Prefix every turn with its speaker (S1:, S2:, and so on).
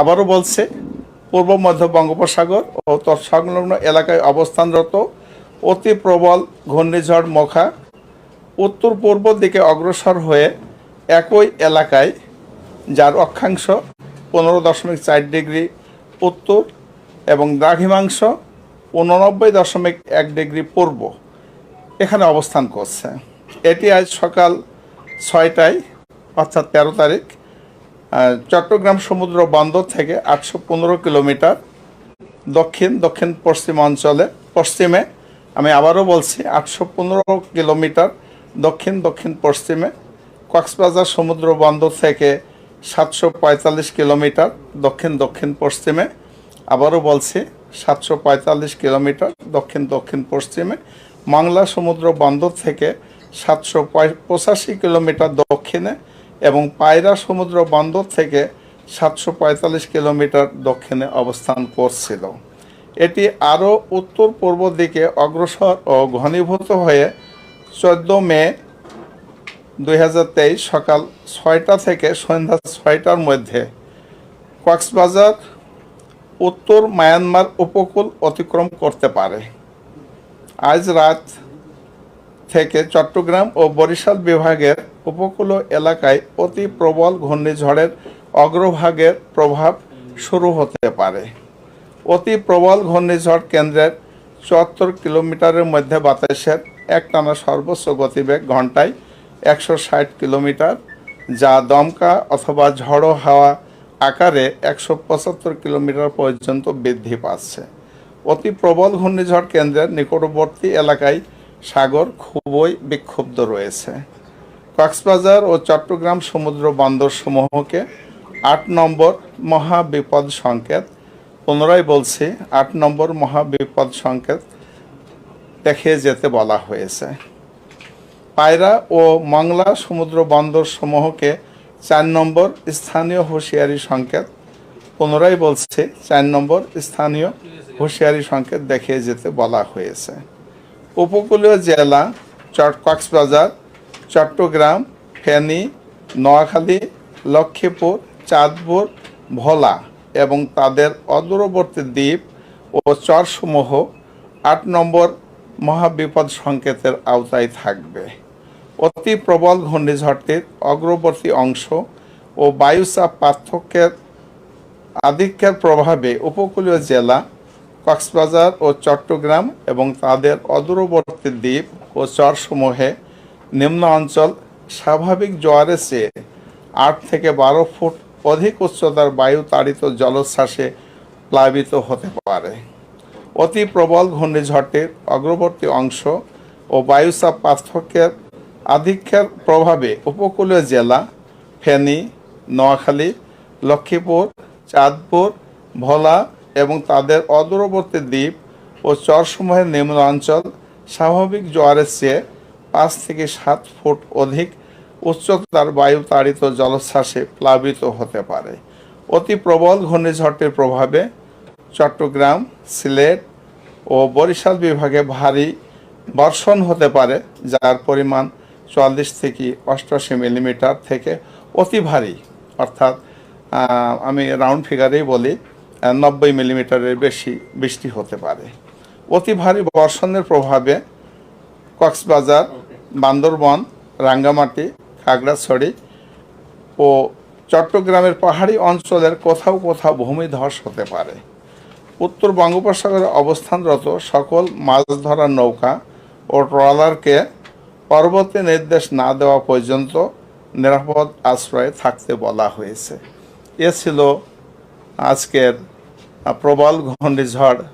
S1: আবারও বলছে, পূর্ব মধ্য বঙ্গোপসাগর ও তৎসংলগ্ন এলাকায় অবস্থানরত অতি প্রবল ঘূর্ণিঝড় মখা উত্তর পূর্ব দিকে অগ্রসর হয়ে একই এলাকায়, যার অক্ষাংশ পনেরো দশমিক চার ডিগ্রি উত্তর এবং দ্রাঘিমাংশ উননব্বই দশমিক এক ডিগ্রি পূর্ব এখানে অবস্থান করছে। এটি আজ সকাল ছয়টায়, অর্থাৎ তেরো তারিখ চট্টগ্রাম সমুদ্র বন্দর থেকে আটশো পনেরো কিলোমিটার দক্ষিণ দক্ষিণ পশ্চিম অঞ্চলে। পশ্চিমে, আমি আবারও বলছি, আটশো পনেরো কিলোমিটার দক্ষিণ দক্ষিণ পশ্চিমে। কক্সবাজার সমুদ্র বন্দর থেকে সাতশো পঁয়তাল্লিশ কিলোমিটার দক্ষিণ দক্ষিণ পশ্চিমে। আবারও বলছি, সাতশো পঁয়তাল্লিশ কিলোমিটার দক্ষিণ দক্ষিণ পশ্চিমে। মংলা সমুদ্র বন্দর থেকে সাতশো পঁচাশি কিলোমিটার দক্ষিণে এবং পায়রা সমুদ্র বন্দর থেকে সাতশো পঁয়তাল্লিশ কিলোমিটার দক্ষিণে অবস্থান করছিল। এটি আরও উত্তর পূর্ব দিকে অগ্রসর ও ঘনীভূত হয়ে চোদ্দ মে দু হাজার তেইশ সকাল ছয়টা থেকে সন্ধ্যা ছয়টার মধ্যে কক্সবাজার, উত্তর মায়ানমার উপকূল অতিক্রম করতে পারে। আজ রাত থেকে চট্টগ্রাম ও বরিশাল বিভাগের উপকূল এলাকায় অতি প্রবল ঘূর্ণিঝড়ের অগ্রভাগের প্রভাব শুরু হতে পারে। অতি প্রবল ঘূর্ণিঝড় কেন্দ্রের চুয়াত্তর কিলোমিটারের মধ্যে বাতাসের একটানা সর্বোচ্চ গতিবেগ ঘন্টায় একশো ষাট কিলোমিটার, যা দমকা অথবা ঝড়ো হাওয়া আকারে একশো পঁচাত্তর কিলোমিটার পর্যন্ত বৃদ্ধি পাচ্ছে। অতি প্রবল ঘূর্ণিঝড় কেন্দ্রের নিকটবর্তী এলাকায় সাগর খুবই বিক্ষুব্ধ রয়েছে। কক্সবাজার ও চট্টগ্রাম সমুদ্র বন্দর সমূহকে আট নম্বর মহাবিপদ সংকেত। পুনরায় বলছি, আট নম্বর মহাবিপদ সংকেত দেখিয়ে যেতে বলা হয়েছে। পায়রা ও মংলা সমুদ্র বন্দর সমূহকে চার নম্বর স্থানীয় হুঁশিয়ারি সংকেত। পুনরায় বলছে, চার নম্বর স্থানীয় হুঁশিয়ারি সংকেত দেখিয়ে যেতে বলা হয়েছে। উপকূলীয় জেলা চট, কক্সবাজার চট্টগ্রাম, ফেনী, নোয়াখালী, লক্ষ্মীপুর, চাঁদপুর, ভোলা এবং তাদের অদূরবর্তী দ্বীপ ও চরসমূহ আট নম্বর মহাবিপদ সংকেতের আওতায় থাকবে। অতি প্রবল ঘূর্ণিঝড়টির অগ্রবর্তী অংশ ও বায়ুচাপ পার্থক্যের আধিক্যের প্রভাবে উপকূলীয় জেলা কক্সবাজার ও চট্টগ্রাম এবং তাদের অদূরবর্তী দ্বীপ ও চরসমূহে নিম্ন অঞ্চল স্বাভাবিক জোয়ারের চেয়ে আট থেকে বারো ফুট অধিক উচ্চতার বায়ু তাড়িত জলোচ্ছ্বাসে প্লাবিত হতে পারে। অতি প্রবল ঘূর্ণিঝড়টির অগ্রবর্তী অংশ ও বায়ুচাপ পার্থক্যের আধিক্যের প্রভাবে উপকূলীয় জেলা ফেনী, নোয়াখালী, লক্ষ্মীপুর, চাঁদপুর, ভোলা এবং তাদের অদূরবর্তী দ্বীপ ও চরসমূহের নিম্ন অঞ্চল স্বাভাবিক জোয়ারের চেয়ে পাঁচ থেকে সাত ফুট অধিক উচ্চতার বায়ু তাড়িত জলোচ্ছ্বাসে প্লাবিত হতে পারে। অতি প্রবল ঘূর্ণিঝড়টির প্রভাবে চট্টগ্রাম, সিলেট ও বরিশাল বিভাগে ভারী বর্ষণ হতে পারে, যার পরিমাণ চুয়াল্লিশ থেকে অষ্টআশি মিলিমিটার থেকে অতি ভারী। অর্থাৎ আমি রাউন্ড ফিগারেই বলি নব্বই মিলিমিটারের বেশি বৃষ্টি হতে পারে। অতি ভারী বর্ষণের প্রভাবে কক্সবাজার বান্দরবন, রাঙ্গামাটি, খাগড়াছড়ি ও চট্টগ্রামের পাহাড়ি অঞ্চলের কোথাও কোথাও ভূমিধস হতে পারে। উত্তর বঙ্গোপসাগরে অবস্থানরত সকল মাছ ধরার নৌকা ও ট্রলারকে পরবর্তী নির্দেশ না দেওয়া পর্যন্ত নিরাপদ আশ্রয়ে থাকতে বলা হয়েছে। এ ছিল আজকের প্রবল ঘূর্ণিঝড়